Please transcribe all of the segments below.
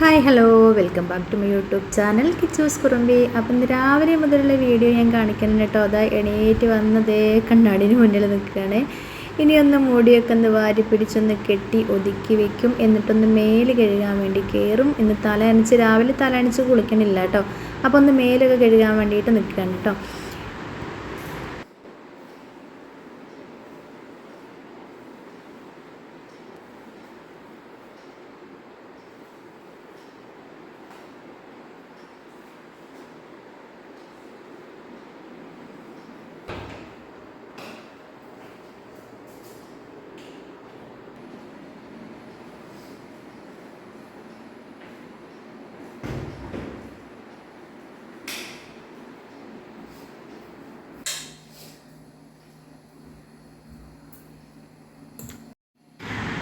Hi hello welcome back to my YouTube channel Kichus Kurumbi അപ്പം ഇന്ന് രാവിലെ മുതലുള്ള വീഡിയോ ഞാൻ കാണിക്കുന്നുണ്ട് കേട്ടോ. അതാ എണീറ്റ് വന്നതേ കണ്ണാടിന് മുന്നിൽ നിൽക്കുകയാണ്. ഇനിയൊന്ന് മൂടിയൊക്കെ ഒന്ന് വാരി പിടിച്ചൊന്ന് കെട്ടി ഒതുക്കി വെക്കും. എന്നിട്ടൊന്ന് മേൽ കഴുകാൻ വേണ്ടി കയറും ഇന്ന് തല അനച്ച് രാവിലെ തല അനച്ച് കുളിക്കണില്ല കേട്ടോ. അപ്പോൾ ഒന്ന് മേലൊക്കെ കഴുകാൻ വേണ്ടിയിട്ട് നിൽക്കുകയാണ് കേട്ടോ.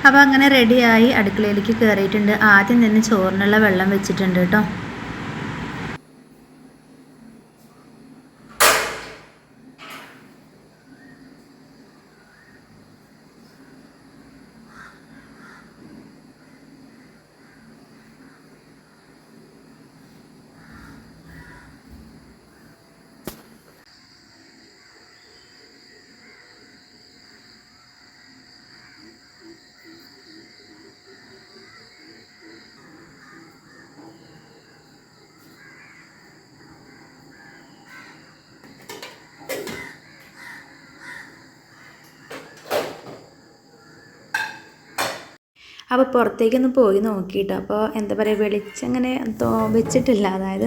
അപ്പോൾ അങ്ങനെ റെഡിയായി അടുക്കളയിലേക്ക് കയറിയിട്ടുണ്ട് ആദ്യം തന്നെ ചോറിനുള്ള വെള്ളം വെച്ചിട്ടുണ്ട് കേട്ടോ. അപ്പോൾ പുറത്തേക്കൊന്ന് പോയി നോക്കിയിട്ട്. അപ്പോൾ എന്താ പറയുക വെളിച്ചം അങ്ങനെ വെച്ചിട്ടില്ല. അതായത്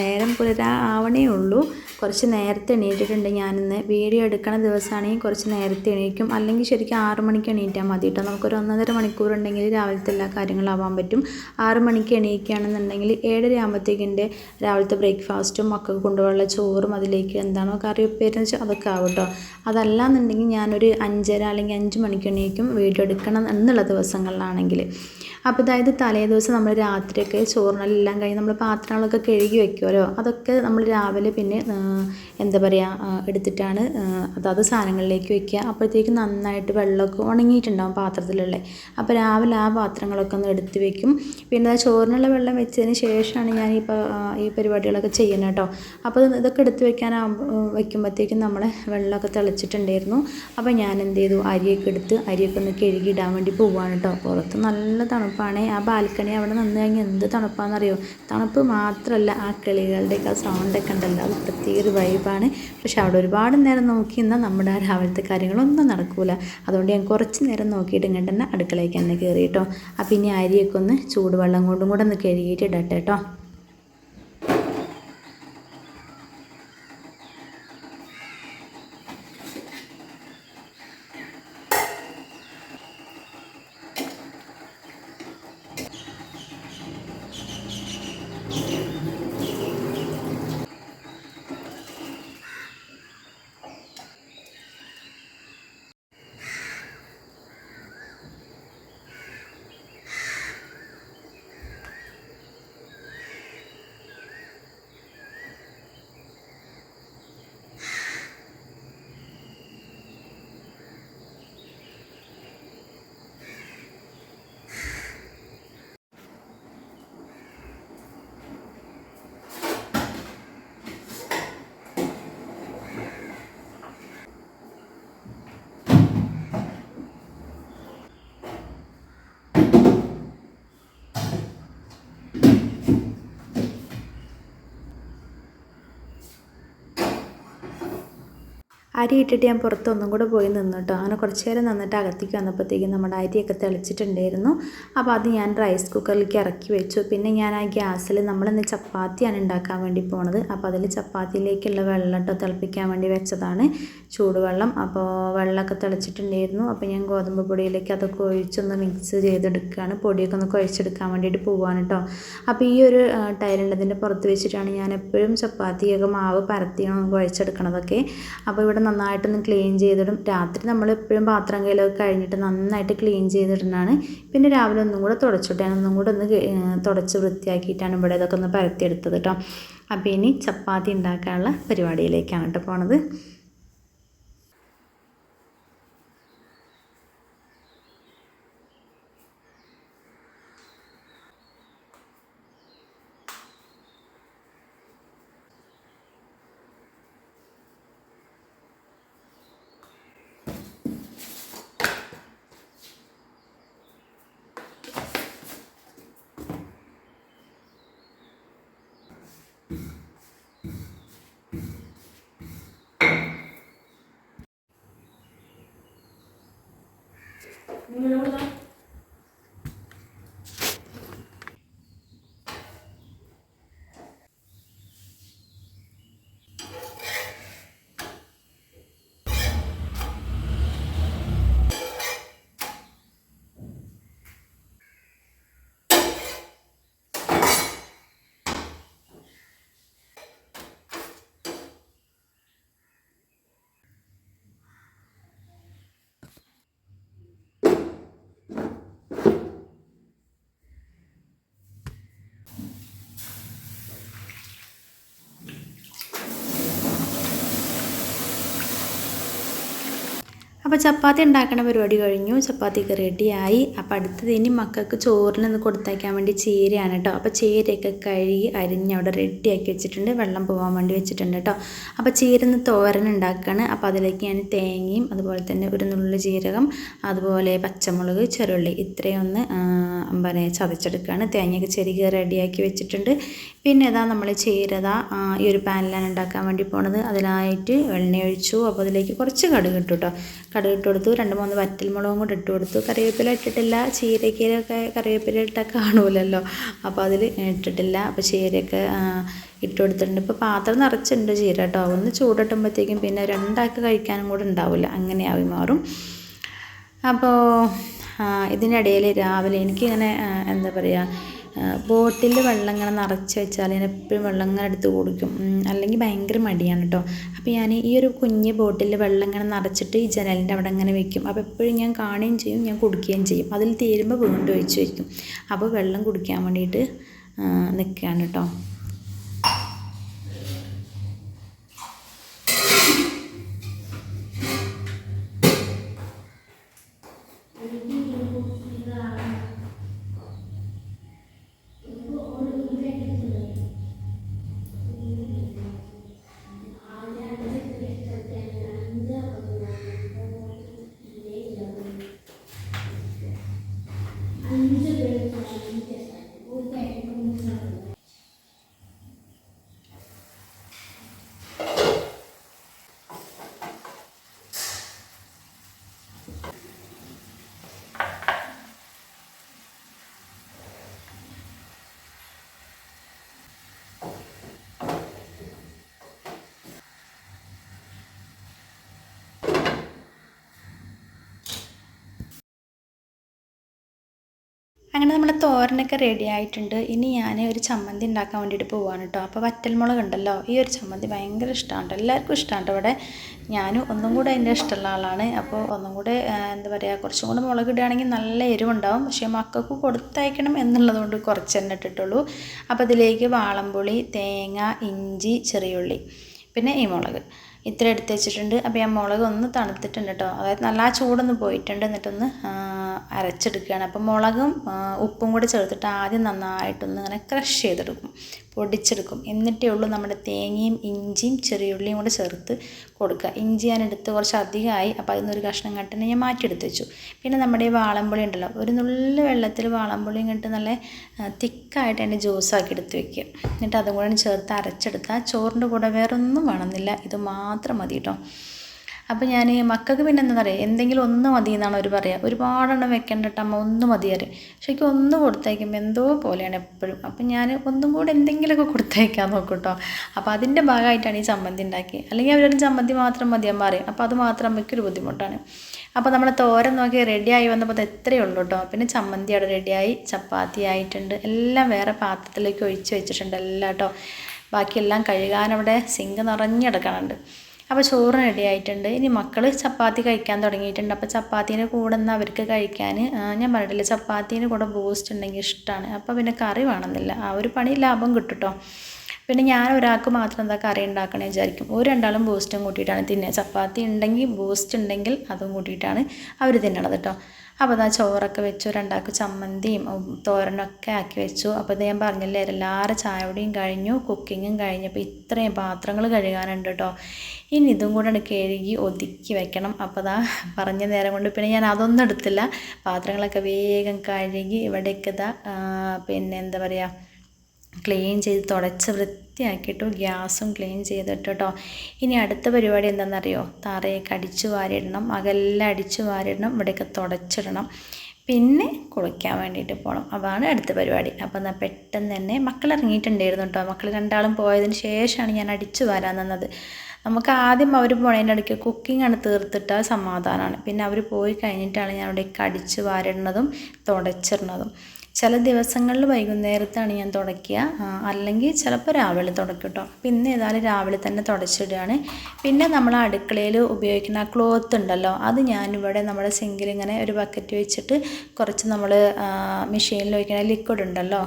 നേരം പുലരാ ആവണേ ഉള്ളൂ. കുറച്ച് നേരത്തെ എണീറ്റിട്ടുണ്ട്. ഞാനിന്ന് വീഡിയോ എടുക്കണ ദിവസമാണെങ്കിൽ കുറച്ച് നേരത്തെ എണീക്കും. അല്ലെങ്കിൽ ശരിക്കും ആറു മണിക്ക് എണീറ്റാൽ മതി കേട്ടോ. നമുക്കൊരു ഒന്നര മണിക്കൂർ ഉണ്ടെങ്കിൽ രാവിലത്തെ എല്ലാ കാര്യങ്ങളാവാൻ പറ്റും. ആറ് മണിക്ക് എണീക്കുകയാണെന്നുണ്ടെങ്കിൽ ഏഴര ആകുമ്പോഴത്തേക്കിന്റെ രാവിലത്തെ ബ്രേക്ക്ഫാസ്റ്റും മക്കൾക്ക് കൊണ്ടുപോകാനുള്ള ചോറും അതിലേക്ക് എന്താണോ കറി ഉപ്പേരെന്ന് വെച്ചാൽ അതൊക്കെ ആവും കേട്ടോ. അതല്ലാന്നുണ്ടെങ്കിൽ ഞാനൊരു അഞ്ചര അല്ലെങ്കിൽ അഞ്ച് മണിക്ക് എണീക്കും. വീഡിയോ എടുക്കണം എന്നുള്ള ദിവസങ്ങളിലാണെങ്കിൽ. അപ്പോൾ അതായത് തലേ ദിവസം നമ്മൾ രാത്രിയൊക്കെ ചോറിനെല്ലാം കഴിഞ്ഞ് നമ്മൾ പാത്രങ്ങളൊക്കെ കഴുകി വെക്കുമല്ലോ അതൊക്കെ നമ്മൾ രാവിലെ പിന്നെ എന്താ പറയുക എടുത്തിട്ടാണ് അതാത് സാധനങ്ങളിലേക്ക് വെക്കുക അപ്പോഴത്തേക്ക് നന്നായിട്ട് വെള്ളമൊക്കെ ഉണങ്ങിയിട്ടുണ്ടാവും പാത്രത്തിലുള്ള. അപ്പോൾ രാവിലെ ആ പാത്രങ്ങളൊക്കെ ഒന്ന് എടുത്ത് വെക്കും. പിന്നെ ചോറിനുള്ള വെള്ളം വെച്ചതിന് ശേഷമാണ് ഞാൻ ഈ ഈ പരിപാടികളൊക്കെ ചെയ്യുന്നത് കേട്ടോ. അപ്പോൾ ഇതൊക്കെ എടുത്ത് വെക്കാനാകുമ്പോൾ വയ്ക്കുമ്പോഴത്തേക്കും നമ്മൾ വെള്ളമൊക്കെ തിളച്ചിട്ടുണ്ടായിരുന്നു. അപ്പോൾ ഞാൻ എന്ത് ചെയ്തു? അരിയൊക്കെ എടുത്ത് അരിയൊക്കെ ഒന്ന് കഴുകിയിടാൻ വേണ്ടി പോവുകയാണ് കേട്ടോ. പുറത്ത് നല്ല തണുപ്പാണ്. ആ ബാൽക്കണി അവിടെ നിന്ന് കഴിഞ്ഞാൽ എന്ത് തണുപ്പാണെന്നറിയോ? തണുപ്പ് മാത്രമല്ല ആ കിളികളുടെയൊക്കെ ആ സൗണ്ടൊക്കെ ഉണ്ടല്ലോ. അത് പ്രത്യേക ഒരു വൈബാണ് പക്ഷെ അവിടെ ഒരുപാട് നേരം നോക്കി നിന്നാൽ നമ്മുടെ രാവിലത്തെ കാര്യങ്ങളൊന്നും നടക്കില്ല അതുകൊണ്ട് ഞാൻ കുറച്ച് നേരം നോക്കിയിട്ട് ഇങ്ങോട്ട് തന്നെ അടുക്കളയ്ക്ക് തന്നെ കയറി കേട്ടോ. അപ്പം ഇനി അരിയൊക്കെ ഒന്ന് ചൂടുവെള്ളം കൊണ്ടും കൂടെ ഒന്ന് കഴുകിയിട്ട് ഇടട്ടെ കേട്ടോ. അരി ഇട്ടിട്ട് ഞാൻ പുറത്തൊന്നും കൂടെ പോയി നിന്നു കേട്ടോ. അങ്ങനെ കുറച്ച് നേരം നിന്നിട്ട് അകത്തേക്ക് വന്നപ്പോഴത്തേക്കും നമ്മുടെ അരിയൊക്കെ തെളിച്ചിട്ടുണ്ടായിരുന്നു. അപ്പോൾ അത് ഞാൻ റൈസ് കുക്കറിലേക്ക് ഇറക്കി വെച്ചു. പിന്നെ ഞാൻ ആ ഗ്യാസിൽ നമ്മളിന്ന് ചപ്പാത്തിയാണ് ഉണ്ടാക്കാൻ വേണ്ടി പോണത്. അപ്പോൾ അതിൽ ചപ്പാത്തിയിലേക്കുള്ള വെള്ളം കേട്ടോ തിളപ്പിക്കാൻ വേണ്ടി വെച്ചതാണ് ചൂടുവെള്ളം. അപ്പോൾ വെള്ളമൊക്കെ തിളച്ചിട്ടുണ്ടായിരുന്നു. അപ്പോൾ ഞാൻ ഗോതമ്പ് പൊടിയിലേക്ക് അതൊക്കെ ഒഴിച്ചൊന്ന് മിക്സ് ചെയ്തെടുക്കുകയാണ്. പൊടിയൊക്കെ ഒന്ന് കുഴച്ചെടുക്കാൻ വേണ്ടിയിട്ട് പോവാണ് കേട്ടോ. അപ്പോൾ ഈ ഒരു ടൈലുണ്ടതിന്റെ പുറത്ത് വെച്ചിട്ടാണ് ഞാൻ എപ്പോഴും ചപ്പാത്തിയൊക്കെ മാവ് പരത്തി കുഴച്ചെടുക്കണതൊക്കെ. അപ്പോൾ ഇവിടെ നന്നായിട്ടൊന്ന് ക്ലീൻ ചെയ്തിടും. രാത്രി നമ്മൾ എപ്പോഴും പാത്രം കയ്യിലൊക്കെ കഴിഞ്ഞിട്ട് നന്നായിട്ട് ക്ലീൻ ചെയ്തിടുന്നതാണ്. പിന്നെ രാവിലെ ഒന്നും കൂടെ തുടച്ചിട്ട്. ഒന്നും കൂടെ ഒന്ന് തുടച്ച് വൃത്തിയാക്കിയിട്ടാണ് ഇവിടെ ഇതൊക്കെ ഒന്ന് പരത്തിയെടുത്തത് കേട്ടോ അപ്പോൾ ഇനി ചപ്പാത്തി ഉണ്ടാക്കാനുള്ള പരിപാടിയിലേക്കാണ് കേട്ടോ പോണത്. 你们 അപ്പോൾ ചപ്പാത്തി ഉണ്ടാക്കുന്ന പരിപാടി കഴിഞ്ഞു. ചപ്പാത്തിയൊക്കെ റെഡിയായി അപ്പോൾ അടുത്തത് ഇനി മക്കൾക്ക് ചോറിനൊന്ന് കൊടുത്തയക്കാൻ വേണ്ടി ചേരയാണ് കേട്ടോ. അപ്പോൾ ചേരയൊക്കെ കഴുകി അരിഞ്ഞ് അവിടെ റെഡിയാക്കി വെച്ചിട്ടുണ്ട്. വെള്ളം പോകാൻ വേണ്ടി വെച്ചിട്ടുണ്ട് കേട്ടോ. അപ്പോൾ ചീരന്ന് തോരൻ ഉണ്ടാക്കുകയാണ് അപ്പോൾ അതിലേക്ക് ഞാൻ തേങ്ങയും അതുപോലെ തന്നെ ഒരു നുള്ളു ജീരകം അതുപോലെ പച്ചമുളക് ചെറുള്ളി ഇത്രയും ഒന്ന് പറയുക ചതച്ചെടുക്കുകയാണ് തേങ്ങയൊക്കെ ചെറിയ റെഡിയാക്കി വെച്ചിട്ടുണ്ട്. പിന്നെ ഇതാ നമ്മൾ ചേരത ഈ ഒരു പാനിലാണ് ഉണ്ടാക്കാൻ വേണ്ടി പോണത്. അതിലായിട്ട് എണ്ണ ഒഴിച്ചു അപ്പോൾ അതിലേക്ക് കുറച്ച് കടുക് ഇട്ടു കേട്ടോ. കടുക് ഇട്ട് കൊടുത്തു. രണ്ട് മൂന്ന് വറ്റൽമുളകും കൂടെ ഇട്ട് കൊടുത്തു. കറിവേപ്പില ഇട്ടിട്ടില്ല. ചീരക്കയിലൊക്കെ കറിവേപ്പില ഇട്ടാൽ കാണൂലല്ലോ. അപ്പോൾ അതിൽ ഇട്ടിട്ടില്ല. അപ്പോൾ ചീരയൊക്കെ ഇട്ട് കൊടുത്തിട്ടുണ്ട്. ഇപ്പോൾ പാത്രം നിറച്ചിട്ടുണ്ട് ചീര കേട്ടോ. ഒന്ന് ചൂടിട്ടുമ്പോഴത്തേക്കും പിന്നെ രണ്ടാൾക്ക് കഴിക്കാനും കൂടെ ഉണ്ടാവില്ല. അങ്ങനെയാവി മാറും. അപ്പോൾ ഇതിനിടയിൽ രാവിലെ എനിക്കിങ്ങനെ എന്താ പറയുക ബോട്ടിൽ വെള്ളം ഇങ്ങനെ നിറച്ച് വെച്ചാൽ ഞാൻ എപ്പോഴും വെള്ളം ഇങ്ങനെ എടുത്ത് കുടിക്കും. അല്ലെങ്കിൽ ഭയങ്കര മടിയാണ് കേട്ടോ. അപ്പോൾ ഞാൻ ഈ ഒരു കുഞ്ഞ് ബോട്ടിൽ വെള്ളം ഇങ്ങനെ നിറച്ചിട്ട് ഈ ജനലിന്റെ അവിടെ ഇങ്ങനെ വെക്കും. അപ്പോൾ എപ്പോഴും ഞാൻ കാണുകയും ചെയ്യും ഞാൻ കുടിക്കുകയും ചെയ്യും. അതിൽ തീരുമ്പോൾ വീണ്ടും ഒഴിച്ച് വയ്ക്കും അപ്പോൾ വെള്ളം കുടിക്കാൻ വേണ്ടിയിട്ട് നിൽക്കുകയാണ് കേട്ടോ. അങ്ങനെ തോരനൊക്കെ റെഡി ആയിട്ടുണ്ട്. ഇനി ഞാൻ ഒരു ചമ്മന്തി ഉണ്ടാക്കാൻ വേണ്ടിയിട്ട് പോവാണ് കേട്ടോ അപ്പോൾ വറ്റൽമുളക് ഉണ്ടല്ലോ ഈ ഒരു ചമ്മന്തി ഭയങ്കര ഇഷ്ടമാണ് എല്ലാവർക്കും ഇഷ്ടമാണ് ഇവിടെ. ഞാനും ഒന്നും കൂടെ അതിന്റെ ഇഷ്ടമുള്ള ആളാണ്. അപ്പോൾ ഒന്നും കൂടെ എന്താ പറയുക കുറച്ചും കൂടെ മുളക് ഇടുകയാണെങ്കിൽ നല്ല എരിവുണ്ടാവും. പക്ഷേ മക്കൾക്ക് കൊടുത്തയക്കണം എന്നുള്ളതുകൊണ്ട് കുറച്ച് തന്നെ ഇട്ടിട്ടുള്ളൂ. അപ്പോൾ ഇതിലേക്ക് വാളംപുളി തേങ്ങ ഇഞ്ചി ചെറിയുള്ളി പിന്നെ ഈ മുളക്. ഇത്ര എടുത്ത് വെച്ചിട്ടുണ്ട്. അപ്പോൾ ഞാൻ മുളക് ഒന്ന് തണുത്തിട്ടുണ്ട് കേട്ടോ അതായത് നല്ല ചൂടൊന്ന് പോയിട്ടുണ്ട്. എന്നിട്ടൊന്ന് അരച്ചെടുക്കുകയാണ്. അപ്പോൾ മുളകും ഉപ്പും കൂടി ചേർത്തിട്ട് ആദ്യം നന്നായിട്ടൊന്ന് ഇങ്ങനെ ക്രഷ് ചെയ്തെടുക്കും. പൊടിച്ചെടുക്കും. എന്നിട്ടേ ഉള്ളൂ നമ്മുടെ തേങ്ങയും ഇഞ്ചിയും ചെറിയുള്ളിയും കൂടെ ചേർത്ത് കൊടുക്കുക. ഇഞ്ചി ഞാൻ എടുത്ത് കുറച്ച് അധികമായി അപ്പോൾ അതിൽ നിന്നൊരു കഷ്ണം കണ്ടിട്ട് ഞാൻ മാറ്റിയെടുത്ത് വെച്ചു. പിന്നെ നമ്മുടെ ഈ വാളംപുളി ഉണ്ടല്ലോ ഒരു നുള്ളു വെള്ളത്തിൽ വാളംപുളിയും കണ്ടിട്ട് നല്ല തിക്കായിട്ട് അതിന്റെ ജ്യൂസാക്കി എടുത്ത് വെക്കുക. എന്നിട്ട് അതും കൂടെ ചേർത്ത് അരച്ചെടുത്താൽ ചോറിന്റെ കൂടെ വേറൊന്നും വേണമെന്നില്ല. ഇത് മാത്രം മതി കേട്ടോ. അപ്പോൾ ഞാൻ മക്കൾക്ക് പിന്നെ എന്താ പറയുക എന്തെങ്കിലും ഒന്ന് മതി എന്നാണ് അവർ പറയുക ഒരുപാടെണ്ണം വെക്കേണ്ട അമ്മ ഒന്ന് മതി പറയും. പക്ഷേ എനിക്ക് ഒന്ന് കൊടുത്തയക്കുമ്പോൾ എന്തോ പോലെയാണ് എപ്പോഴും. അപ്പം ഞാൻ ഒന്നും കൂടെ എന്തെങ്കിലുമൊക്കെ കൊടുത്തയക്കാൻ നോക്കും കേട്ടോ അപ്പോൾ അതിന്റെ ഭാഗമായിട്ടാണ് ഈ ചമ്മന്തി ഉണ്ടാക്കി അല്ലെങ്കിൽ അവരൊരു ചമ്മന്തി മാത്രം മതിയാൻ പറയും. അപ്പോൾ അത് മാത്രം ഒരു ബുദ്ധിമുട്ടാണ്. അപ്പോൾ നമ്മൾ തോരൻ നോക്കി റെഡിയായി വന്നപ്പോൾ അത് എത്രയേ ഉള്ളൂ കേട്ടോ പിന്നെ ചമ്മന്തി അവിടെ റെഡിയായി ചപ്പാത്തി ആയിട്ടുണ്ട്. എല്ലാം വേറെ പാത്രത്തിലേക്ക് ഒഴിച്ച് വെച്ചിട്ടുണ്ട് എല്ലാം കേട്ടോ ബാക്കിയെല്ലാം കഴുകാനവിടെ സിങ്ക് നിറഞ്ഞെടുക്കണുണ്ട് അപ്പോൾ ചോറ് റെഡി ആയിട്ടുണ്ട്. ഇനി മക്കൾ ചപ്പാത്തി കഴിക്കാൻ തുടങ്ങിയിട്ടുണ്ട്. അപ്പോൾ ചപ്പാത്തീന്റെ കൂടെ നിന്ന് അവർക്ക് കഴിക്കാൻ ഞാൻ പറഞ്ഞിട്ടില്ല ചപ്പാത്തീന്റെ കൂടെ ബൂസ്റ്റ് ഉണ്ടെങ്കിൽ ഇഷ്ടമാണ് അപ്പോൾ പിന്നെ കറി വേണമെന്നില്ല. ആ ഒരു പണി ലാഭം കിട്ടുട്ടോ. പിന്നെ ഞാൻ ഒരാൾക്ക് മാത്രം എന്താ കറി ഉണ്ടാക്കണേ വിചാരിക്കും. ഒരു രണ്ടാളും ബൂസ്റ്റും കൂട്ടിയിട്ടാണ് തിന്നുക. ചപ്പാത്തി ഉണ്ടെങ്കിൽ ബൂസ്റ്റ് ഉണ്ടെങ്കിൽ അതും കൂട്ടിയിട്ടാണ് അവർ തിന്നണത് കേട്ടോ അപ്പോൾ അതാ ചോറൊക്കെ വെച്ചു രണ്ടാൾക്ക് ചമ്മന്തിയും തോരനൊക്കെ ആക്കി വെച്ചു. അപ്പോൾ ഇത് ഞാൻ പറഞ്ഞില്ലേ എല്ലാവരും ചായയോടെയും കഴിഞ്ഞു കുക്കിങ്ങും കഴിഞ്ഞപ്പോൾ ഇത്രയും പാത്രങ്ങൾ കഴുകാനുണ്ട് കേട്ടോ ഇനി ഇതും കൂടെ കഴുകി ഒതുക്കി വെക്കണം. അപ്പോൾ അതാ പറഞ്ഞ നേരം കൊണ്ട് പിന്നെ ഞാൻ അതൊന്നും എടുത്തില്ല. പാത്രങ്ങളൊക്കെ വേഗം കഴുകി ഇവിടേക്ക് ഇതാ പിന്നെ എന്താ പറയുക ക്ലീൻ ചെയ്ത് തുടച്ച് വൃത്തിയാക്കിയിട്ട് ഗ്യാസും ക്ലീൻ ചെയ്തിട്ട് ഇനി അടുത്ത പരിപാടി എന്താണെന്നറിയോ തറയൊക്കെ അടിച്ചു വാരിയിടണം അകലെല്ലാം അടിച്ചു വാരിയിടണം ഇവിടെയൊക്കെ തുടച്ചിടണം. പിന്നെ കുളിക്കാൻ വേണ്ടിയിട്ട് പോകണം അതാണ് അടുത്ത പരിപാടി. അപ്പോൾ എന്നാൽ പെട്ടെന്ന് തന്നെ മക്കൾ ഇറങ്ങിയിട്ടുണ്ടായിരുന്നു കേട്ടോ മക്കൾ രണ്ടാളും പോയതിന് ശേഷമാണ് ഞാൻ അടിച്ചു വരാൻ തന്നത് നമുക്ക് ആദ്യം അവർ പോണതിന്റെ ഇടയ്ക്ക് കുക്കിംഗ് ആണ് തീർത്തിട്ട് സമാധാനമാണ് പിന്നെ അവർ പോയി കഴിഞ്ഞിട്ടാണ് ഞാൻ അവിടേക്ക് അടിച്ച് വാരിടുന്നതും തുടച്ചിടുന്നതും. ചില ദിവസങ്ങളിൽ വൈകുന്നേരത്താണ് ഞാൻ തുടയ്ക്കുക. അല്ലെങ്കിൽ ചിലപ്പോൾ രാവിലെ തുടയ്ക്കും കേട്ടോ. പിന്നെ ഏതായാലും രാവിലെ തന്നെ തുടച്ചിടുകയാണ്. പിന്നെ നമ്മൾ അടുക്കളയിൽ ഉപയോഗിക്കുന്ന ക്ലോത്ത് ഉണ്ടല്ലോ അത് ഞാനിവിടെ നമ്മുടെ സിങ്കിൽ ഇങ്ങനെ ഒരു ബക്കറ്റ് വെച്ചിട്ട് കുറച്ച് നമ്മൾ മെഷീനിൽ ഒഴിക്കുന്ന ലിക്വിഡ് ഉണ്ടല്ലോ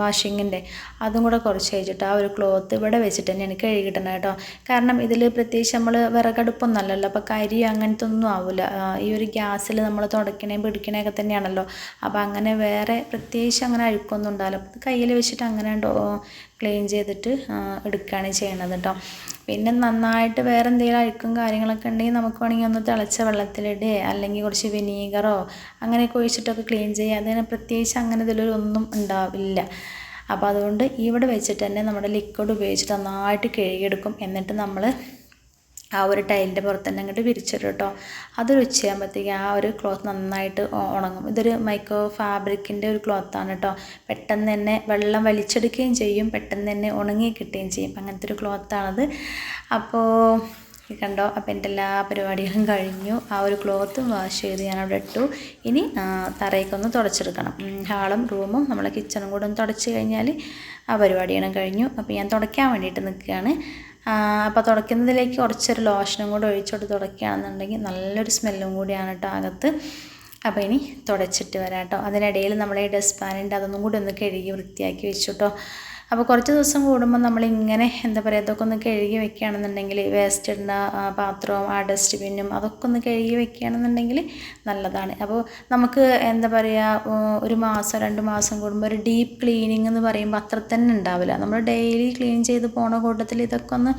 വാഷിങ്ങിന്റെ. അതും കൂടെ കുറച്ച് കഴിച്ചിട്ട് ആ ഒരു ക്ലോത്ത് ഇവിടെ വെച്ചിട്ട് തന്നെയാണ് കഴുകിയിടണം കേട്ടോ. കാരണം ഇതിൽ പ്രത്യേകിച്ച് നമ്മൾ വിറകടുപ്പൊന്നല്ലല്ലോ അപ്പോൾ കരി അങ്ങനത്തെ ഒന്നും ആവില്ല ഈ ഒരു ഗ്യാസിൽ നമ്മൾ തുടക്കണേയും പിടിക്കണേയൊക്കെ തന്നെയാണല്ലോ. അപ്പോൾ അങ്ങനെ വേറെ പ്രത്യേകിച്ച് അങ്ങനെ അഴുക്കൊന്നും ഉണ്ടാവില്ല. അപ്പോൾ കയ്യിൽ വെച്ചിട്ട് അങ്ങനെ ക്ലീൻ ചെയ്തിട്ട് എടുക്കുകയാണ് ചെയ്യണത് കേട്ടോ പിന്നെ നന്നായിട്ട് വേറെ എന്തെങ്കിലും അഴുക്കും കാര്യങ്ങളൊക്കെ ഉണ്ടെങ്കിൽ നമുക്ക് വേണമെങ്കിൽ ഒന്ന് തിളച്ച വെള്ളത്തിലിടുക അല്ലെങ്കിൽ കുറച്ച് വിനീഗറോ അങ്ങനെയൊക്കെ ഒഴിച്ചിട്ടൊക്കെ ക്ലീൻ ചെയ്യുക. അതിന് പ്രത്യേകിച്ച് അങ്ങനെ ഇതിലൊന്നും ഉണ്ടാവില്ല. അപ്പോൾ അതുകൊണ്ട് ഇവിടെ വെച്ചിട്ട് തന്നെ നമ്മുടെ ലിക്വിഡ് ഉപയോഗിച്ചിട്ട് നന്നായിട്ട് കഴുകിയെടുക്കും. എന്നിട്ട് നമ്മൾ ആ ഒരു ടൈലിന്റെ പുറത്ത് തന്നെ അങ്ങോട്ട് വിരിച്ചിടും കേട്ടോ. അതൊരു ഉച്ചയാകുമ്പോഴത്തേക്ക് ആ ഒരു ക്ലോത്ത് നന്നായിട്ട് ഉണങ്ങും. ഇതൊരു മൈക്രോ ഫാബ്രിക്കിന്റെ ഒരു ക്ലോത്താണ് കേട്ടോ. പെട്ടെന്ന് തന്നെ വെള്ളം വലിച്ചെടുക്കുകയും ചെയ്യും പെട്ടെന്ന് തന്നെ ഉണങ്ങി കിട്ടുകയും ചെയ്യും. അങ്ങനത്തെ ഒരു ക്ലോത്താണത് അപ്പോൾ കണ്ടോ അപ്പോൾ എന്റെ എല്ലാ പരിപാടികളും കഴിഞ്ഞു. ആ ഒരു ക്ലോത്തും വാഷ് ചെയ്ത് ഞാൻ അവിടെ ഇട്ടു. ഇനി തറയൊക്കൊന്ന് തുടച്ചെടുക്കണം. ഹാളും റൂമും നമ്മളെ കിച്ചണും കൂടെ ഒന്ന് തുടച്ച് കഴിഞ്ഞാൽ ആ പരിപാടിയാണ് കഴിഞ്ഞു. അപ്പോൾ ഞാൻ തുടയ്ക്കാൻ വേണ്ടിയിട്ട് നിൽക്കുകയാണ്. അപ്പോൾ തുടയ്ക്കുന്നതിലേക്ക് കുറച്ചൊരു ലോഷനും കൂടെ ഒഴിച്ചോട്ട് തുടയ്ക്കുകയാണെന്നുണ്ടെങ്കിൽ നല്ലൊരു സ്മെല്ലും കൂടിയാണ് കേട്ടോ അകത്ത്. അപ്പോൾ ഇനി തുടച്ചിട്ട് വരാം കേട്ടോ അതിനിടയിൽ നമ്മൾ ഈ ഡസ്റ്റ് പാനുണ്ട് അതൊന്നും കൂടി ഒന്ന് കഴുകി വൃത്തിയാക്കി വെച്ചു കേട്ടോ അപ്പോൾ കുറച്ച് ദിവസം കൂടുമ്പോൾ നമ്മളിങ്ങനെ എന്താ പറയുക അതൊക്കെ ഒന്ന് കഴുകി വെക്കുകയാണെന്നുണ്ടെങ്കിൽ വേസ്റ്റ് ഇടുന്ന പാത്രവും ആ ഡസ്റ്റ്ബിന്നും അതൊക്കെ ഒന്ന് കഴുകി വെക്കുകയാണെന്നുണ്ടെങ്കിൽ നല്ലതാണ്. അപ്പോൾ നമുക്ക് എന്താ പറയുക ഒരു മാസം രണ്ട് മാസം കൂടുമ്പോൾ ഒരു ഡീപ്പ് ക്ലീനിങ് എന്ന് പറയുമ്പോൾ അത്ര തന്നെ ഉണ്ടാവില്ല. നമ്മൾ ഡെയിലി ക്ലീൻ ചെയ്ത് പോണ കൂട്ടത്തിൽ ഇതൊക്കെ ഒന്ന്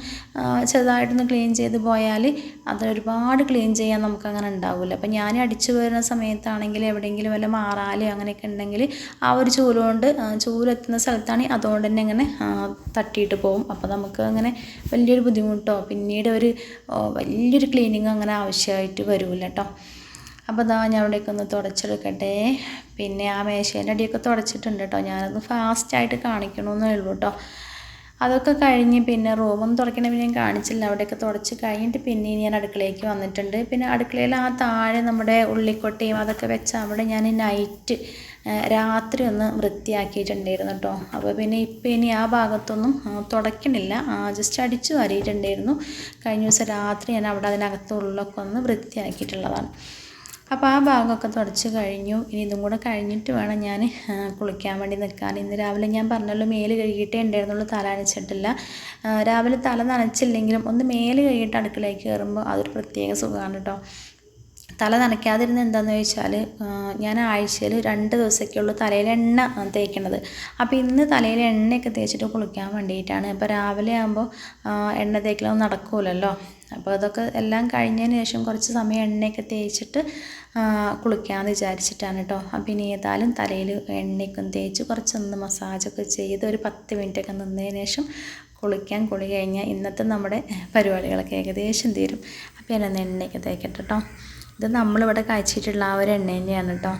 ചെറുതായിട്ടൊന്ന് ക്ലീൻ ചെയ്ത് പോയാൽ അത് ഒരുപാട് ക്ലീൻ ചെയ്യാൻ നമുക്ക് അങ്ങനെ ഉണ്ടാവില്ല. അപ്പോൾ ഞാൻ അടിച്ചു വരുന്ന സമയത്താണെങ്കിൽ എവിടെയെങ്കിലും വല്ല മാറാലോ അങ്ങനെയൊക്കെ ഉണ്ടെങ്കിൽ ആ ഒരു ചൂലുകൊണ്ട് ചൂലെത്തുന്ന സ്ഥലത്താണ് അതുകൊണ്ട് തന്നെ ഇങ്ങനെ തട്ടിയിട്ട് പോകും. അപ്പോൾ നമുക്ക് അങ്ങനെ വലിയൊരു ബുദ്ധിമുട്ടോ പിന്നീട് ഒരു വലിയൊരു ക്ലീനിങ് അങ്ങനെ ആവശ്യമായിട്ട് വരില്ല കേട്ടോ അപ്പോൾ ഇതാ ഞാൻ അവിടെയൊക്കെ ഒന്ന് തുടച്ചെടുക്കട്ടെ. പിന്നെ ആ മേശേന്റെ അടിയൊക്കെ തുടച്ചിട്ടുണ്ട് കേട്ടോ ഞാനൊന്ന് ഫാസ്റ്റായിട്ട് കാണിക്കണമെന്നേ ഉള്ളൂ കേട്ടോ അതൊക്കെ കഴിഞ്ഞ് പിന്നെ റൂമൊന്നും പിന്നെ ഞാൻ കാണിച്ചില്ല. അവിടെയൊക്കെ തുടച്ച് കഴിഞ്ഞിട്ട് പിന്നെ ഞാൻ അടുക്കളയിലേക്ക് വന്നിട്ടുണ്ട്. പിന്നെ അടുക്കളയിൽ ആ താഴെ നമ്മുടെ ഉള്ളിക്കൊട്ടയും അതൊക്കെ വെച്ച് അവിടെ ഞാൻ നൈറ്റ് രാത്രി ഒന്ന് വൃത്തിയാക്കിയിട്ടുണ്ടായിരുന്നു കേട്ടോ അപ്പോൾ പിന്നെ ഇപ്പം ഇനി ആ ഭാഗത്തൊന്നും തുടയ്ക്കണില്ല ജസ്റ്റ് അടിച്ചു വാരിയിട്ടുണ്ടായിരുന്നു. കഴിഞ്ഞ ദിവസം രാത്രി ഞാൻ അവിടെ അതിനകത്തുള്ളൊക്കെ ഒന്ന് വൃത്തിയാക്കിയിട്ടുള്ളതാണ്. അപ്പോൾ ആ ഭാഗമൊക്കെ തുടച്ച് കഴിഞ്ഞു. ഇനി ഇതും കൂടെ കഴിഞ്ഞിട്ട് വേണം ഞാൻ കുളിക്കാൻ വേണ്ടി നിൽക്കാൻ. ഇന്ന് രാവിലെ ഞാൻ പറഞ്ഞല്ലോ മേൽ കഴുകിയിട്ടേ ഉണ്ടായിരുന്നുള്ളൂ തല നനച്ചിട്ടില്ല. രാവിലെ തല നനച്ചില്ലെങ്കിലും ഒന്ന് മേൽ കഴുകിയിട്ട് അടുക്കളയിൽ കയറുമ്പോൾ അതൊരു പ്രത്യേക സുഖമാണ് കേട്ടോ തല നനയ്ക്കാതിരുന്ന എന്താണെന്ന് ചോദിച്ചാൽ ഞാൻ ആഴ്ചയിൽ രണ്ട് ദിവസമൊക്കെയുള്ളൂ തലയിൽ എണ്ണ തേക്കണത് അപ്പോൾ ഇന്ന് തലയിൽ എണ്ണയൊക്കെ തേച്ചിട്ട് കുളിക്കാൻ വേണ്ടിയിട്ടാണ്. ഇപ്പോൾ രാവിലെ ആകുമ്പോൾ എണ്ണ തേക്കലൊന്നും നടക്കൂലല്ലോ. അപ്പോൾ അതൊക്കെ എല്ലാം കഴിഞ്ഞതിന് ശേഷം കുറച്ച് സമയം എണ്ണയൊക്കെ തേച്ചിട്ട് കുളിക്കാമെന്ന് വിചാരിച്ചിട്ടാണ് കേട്ടോ അപ്പോൾ ഇനി ഏതായാലും തലയിൽ എണ്ണയൊക്കെ തേച്ച് കുറച്ചൊന്ന് മസാജൊക്കെ ചെയ്ത് ഒരു പത്ത് മിനിറ്റൊക്കെ നിന്നതിന് ശേഷം കുളിക്കാൻ കുളി കഴിഞ്ഞാൽ ഇന്നത്തെ നമ്മുടെ പരിപാടികളൊക്കെ ഏകദേശം തീരും. അപ്പോൾ ഞാനൊന്ന് എണ്ണയൊക്കെ തേക്കട്ടെ കേട്ടോ ഇത് നമ്മളിവിടെ കഴിച്ചിട്ടുള്ള ആ ഒരു എണ്ണ തന്നെയാണ് കേട്ടോ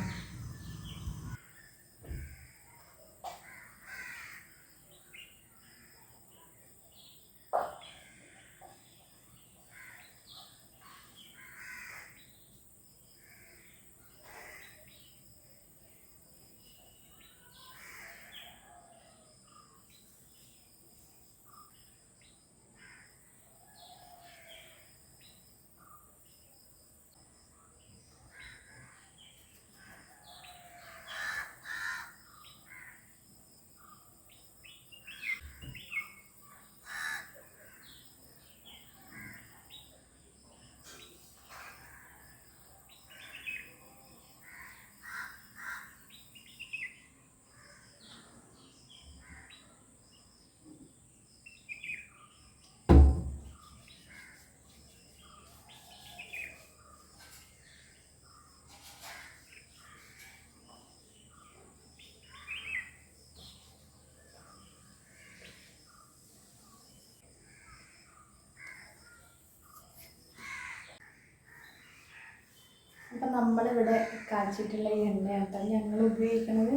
നമ്മളിവിടെ കാച്ചിട്ടുള്ള ഈ എണ്ണയാണ് ഞങ്ങൾ ഉപയോഗിക്കുന്നത്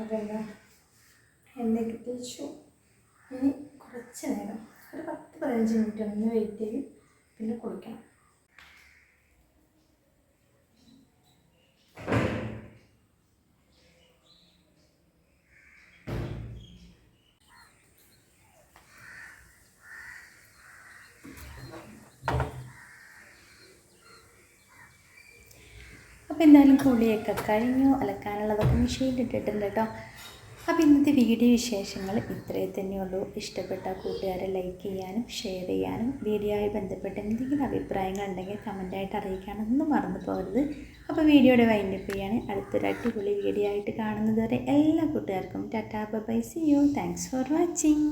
അതെല്ലാം എണ്ണയൊക്കെ തേച്ചു. ഇനി കുറച്ച് നേരം ഒരു പത്ത് പതിനഞ്ച് മിനിറ്റ് ഒന്ന് വെയിറ്റ് ചെയ്യും പിന്നെ കുളിക്കണം. അപ്പോൾ എന്തായാലും കുളിയൊക്കെ കഴിഞ്ഞു. അലക്കാനുള്ളതൊക്കെ മിഷീനിലിട്ടിട്ടുണ്ട് കേട്ടോ അപ്പോൾ ഇന്നത്തെ വീഡിയോ വിശേഷങ്ങൾ ഇത്രയേ തന്നെയുള്ളൂ ഇഷ്ടപ്പെട്ട കൂട്ടുകാരെ ലൈക്ക് ചെയ്യാനും ഷെയർ ചെയ്യാനും വീഡിയോയുമായി ബന്ധപ്പെട്ട് എന്തെങ്കിലും അഭിപ്രായങ്ങൾ ഉണ്ടെങ്കിൽ കമന്റായിട്ട് അറിയിക്കാനൊന്നും മറന്നു പോകരുത്. അപ്പോൾ വീഡിയോയുടെ വൈൻഡപ്പ് ചെയ്യാണ്. അടുത്തൊരു അടിപൊളി വീഡിയോ ആയിട്ട് കാണുന്നത് വരെ എല്ലാ കൂട്ടുകാർക്കും tata bye see you thanks for watching